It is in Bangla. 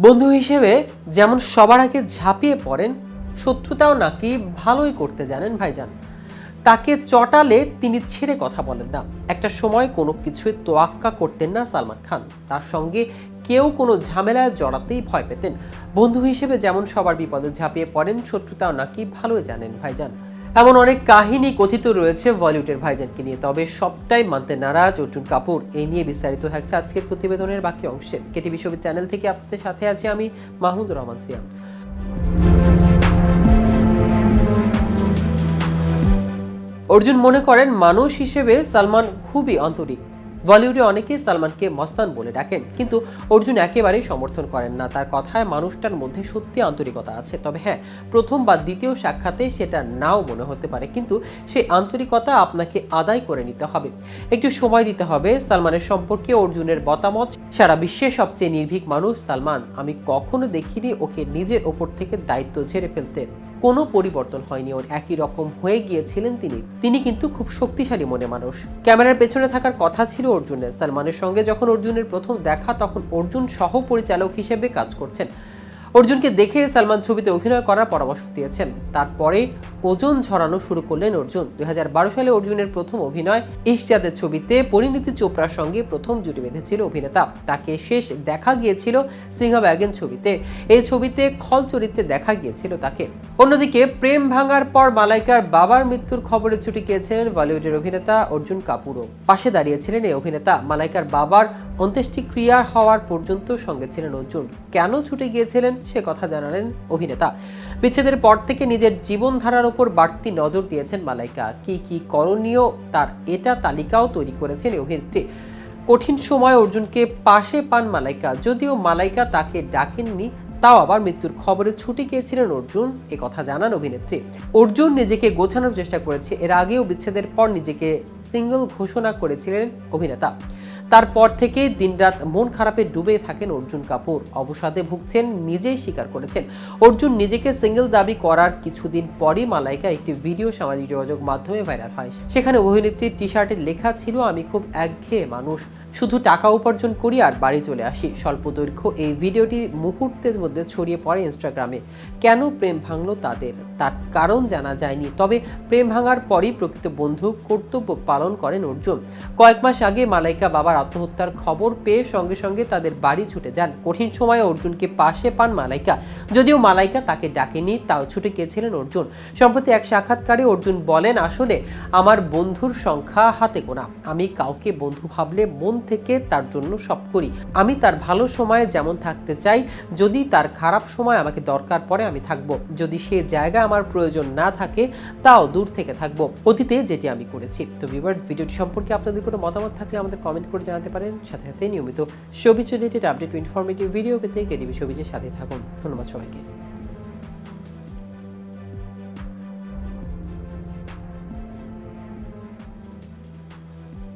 বন্ধু হিসেবে যেমন সবার আগে ঝাঁপিয়ে পড়েন, শত্রুতাও নাকি ভালোই করতে জানেন ভাইজান। তাকে চটালে তিনি ছেড়ে কথা বলেন না। একটা সময় কোনো কিছুই তোয়াক্কা করতেন না সালমান খান। তার সঙ্গে কেউ কোনো ঝামেলায় জড়াতেই ভয় পেতেন। বন্ধু হিসেবে যেমন সবার বিপদে ঝাঁপিয়ে পড়েন, শত্রুতাও নাকি ভালোই জানেন ভাইজান। এমন অনেক কাহিনী কথিত রয়েছে বলিউডের ভাইজানকে নিয়ে। তবে সবটাই মানতে নারাজ অর্জুন কাপুর। এই নিয়ে বিস্তারিত থাকছে আজকের প্রতিবেদনের বাকি অংশে। কেটি বিশ্ববি চ্যানেল থেকে আপনাদের সাথে আছি আমি মাহমুদুর রহমান সিয়াম। অর্জুন মনে করেন, মানুষ হিসেবে সালমান খুবই আন্তরিক। বলিউডে অনেকেই সালমানকে মস্তান বলে ডাকেন, কিন্তু অর্জুন একেবারেই সমর্থন করেন না। তার কথায় মানুষটার মধ্যে সত্যি আন্তরিকতা আছে। তবে হ্যাঁ প্রথম বা দ্বিতীয় সাক্ষাতে সেটা নাও মনে হতে পারে, কিন্তু সেই আন্তরিকতা আপনাকে আদায় করে নিতে হবে। একটু সময় দিতে হবে। সালমানের সম্পর্কে অর্জুনের মতামত। সারা বিশ্বের সবচেয়ে নির্ভীক মানুষ সালমান। আমি কখনো দেখিনি ওকে নিজের ওপর থেকে দায়িত্ব ঝেড়ে ফেলতে। কোনো পরিবর্তন হয়নি। ওর একই রকম হয়ে গিয়েছিলেন তিনি। তিনি কিন্তু খুব শক্তিশালী মনে মানুষ। ক্যামেরার পেছনে থাকার কথা ছিল অর্জুনের। সালমানের সঙ্গে যখন অর্জুনের প্রথম দেখা, তখন অর্জুন সহ পরিচালক হিসেবে কাজ করছেন। অর্জুনকে দেখে সালমান ছবিতে অভিনয় করার পরামর্শ দিয়েছেন। তারপরে ওজন ঝরানো শুরু করলেন অর্জুন। দুই হাজার বারো সালে অর্জুনের প্রথম অভিনয় ইশজাদের ছবিতে পরিণীতি চোপড়ার সঙ্গে প্রথম জুটি বেঁধেছিল অভিনেতা। তাকে শেষ দেখা গিয়েছিল সিংহ ব্যাগেন ছবিতে। এই ছবিতে খল চরিত্রে দেখা গিয়েছিল তাকে। অন্যদিকে প্রেম ভাঙার পর মালাইকার বাবার মৃত্যুর খবরে ছুটি গিয়েছিলেন বলিউডের অভিনেতা অর্জুন কাপুরও। পাশে দাঁড়িয়েছিলেন এই অভিনেতা। মালাইকার বাবার অন্ত্যেষ্টিক্রিয়া হওয়ার পর্যন্ত সঙ্গে ছিলেন অর্জুন। কেন ছুটে গিয়েছিলেন সে কথা জানালেন অভিনেতা। বিচ্ছেদের পর থেকে নিজের জীবনধারার উপর বাড়তি নজর দিয়েছেন মালাইকা। কি কি করণীয় তার এটা তালিকাও তৈরি করেছেন অভিনেত্রী। কঠিন সময় অর্জুনকে পাশে পান মালাইকা। যদিও মালাইকা তাকে ডাকেননি, তাও আবার মৃত্যুর খবরে ছুটি গিয়েছিলেন অর্জুন, এ কথা জানান অভিনেত্রী। অর্জুন নিজেকে গোছানোর চেষ্টা করেছে, এর আগেও বিচ্ছেদের পর নিজেকে সিঙ্গল ঘোষণা করেছিলেন অভিনেতা। তারপর থেকেই দিনরাত মন খারাপে ডুবে থাকেন অর্জুন কাপুর। অবসাদে ভুগছেন, নিজেই স্বীকার করেছেন। অর্জুন নিজেকে সিঙ্গেল দাবি করার কিছুদিন পরই মালাইকা একটি ভিডিও সামাজিক যোগাযোগ মাধ্যমে ভাইরাল হয়। সেখানে অভিনেত্রীর টি শার্টে লেখা ছিল, আমি খুব একঘেয়ে মানুষ। শুধু টাকা উপার্জন করি আর বাড়ি চলে আসি। স্বল্প দৈর্ঘ্য এই ভিডিওটি মুহূর্তের মধ্যে ছড়িয়ে পড়ে ইনস্টাগ্রামে কেন প্রেম ভাঙলো তাদের? তার কারণ জানা যায়নি। তবে প্রেম ভাঙার পরই প্রকৃত বন্ধু কর্তব্য পালন করেন অর্জুন। কয়েক মাস আগে মালাইকা বাবার আত্মহত্যার খবর পেয়ে সঙ্গে সঙ্গে তাদের বাড়ি ছুটে যান। কঠিন সময়ে অর্জুনকে পাশে পান মালাইকা। যদিও মালাইকা তাকে ডাকেনি, তাও ছুটে গিয়েছিলেন অর্জুন। সম্প্রতি এক সাক্ষাৎকারে অর্জুন বলেন, আসলে আমার বন্ধুর সংখ্যা হাতে গোনা। আমি কাউকে বন্ধু ভাবলে মন থেকে তার জন্য সব করি। আমি তার ভালো সময়ে যেমন থাকতে চাই, যদি তার খারাপ সময় আমাকে দরকার পড়ে, আমি থাকব। যদি সে জায়গা আমার প্রয়োজন না থাকে, তাও দূর থেকে থাকব। অতীতে যেটি আমি করেছি। তো ভিউয়ার ভিডিওটি সম্পর্কে আপনাদের কোনো মতামত থাকলে আমাদের কমেন্ট করে জানাতে পারেন। সাথে সাথে নিয়মিত ছবি রিলেটেড আপডেট ইনফরমেটিভ ভিডিও পেতে কেডিবি ছবিজের সাথে থাকুন। ধন্যবাদ সবাইকে